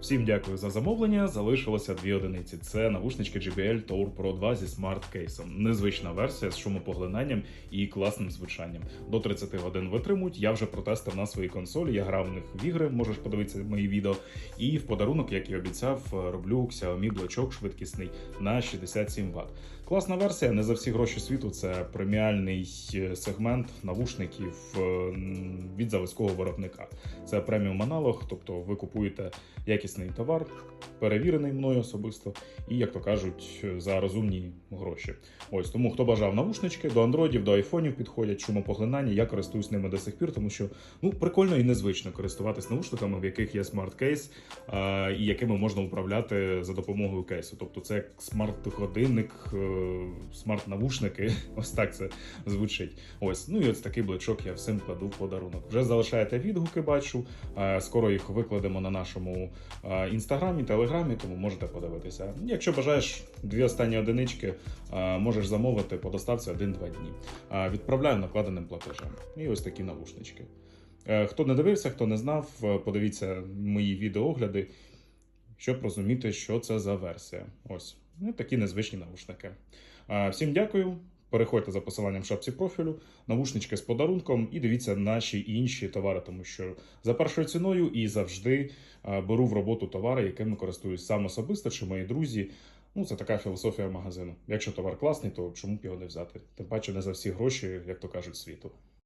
Всім дякую за замовлення. Залишилося дві одиниці. Це навушнички JBL Tour Pro 2 зі смарт-кейсом. Незвична версія з шумопоглинанням і класним звучанням. До 30 годин витримують. Я вже протестив на своїй консолі. Я грав в них в ігри, можеш подивитися мої відео. І в подарунок, як і обіцяв, роблю Xiaomi блочок швидкісний на 67 Вт. Класна версія, не за всі гроші світу. Це преміальний е, сегмент навушників е, від заводського виробника. Це преміум аналог, тобто ви купуєте якісний товар, перевірений мною особисто, і, як то кажуть, за розумні гроші. Ось тому, хто бажав навушнички, до андроїдів, до айфонів підходять шумопоглинання. Я користуюсь ними до сих пір, тому що ну прикольно і незвично користуватись навушниками, в яких є смарт-кейс, і якими можна управляти за допомогою кейсу. Тобто, це смарт-годинник, е, смарт-навушники. Ось так це звучить. Ось, ну і ось такий блочок я всім кладу в подарунок. Вже залишаєте відгуки, бачу. Е, Скоро їх викладемо на нашому е, інстаграмі, телеграмі, тому можете подивитися. Якщо бажаєш дві останні одинички, можеш замовити по доставці 1-2 дні. Відправляю накладеним платежем. І ось такі навушнички. Е, Хто не дивився, хто не знав, е, подивіться мої відеоогляди, щоб розуміти, що це за версія. Ось ну, такі незвичні навушники. Всім дякую. Переходьте за посиланням в шапці профілю, навушнички з подарунком і дивіться наші інші товари, тому що за першою ціною і завжди е, беру в роботу товари, якими користуюсь сам особисто чи мої друзі. Ну, це така філософія магазину. Якщо товар класний, то чому б його не взяти? Тим паче не за всі гроші, як то кажуть, світу.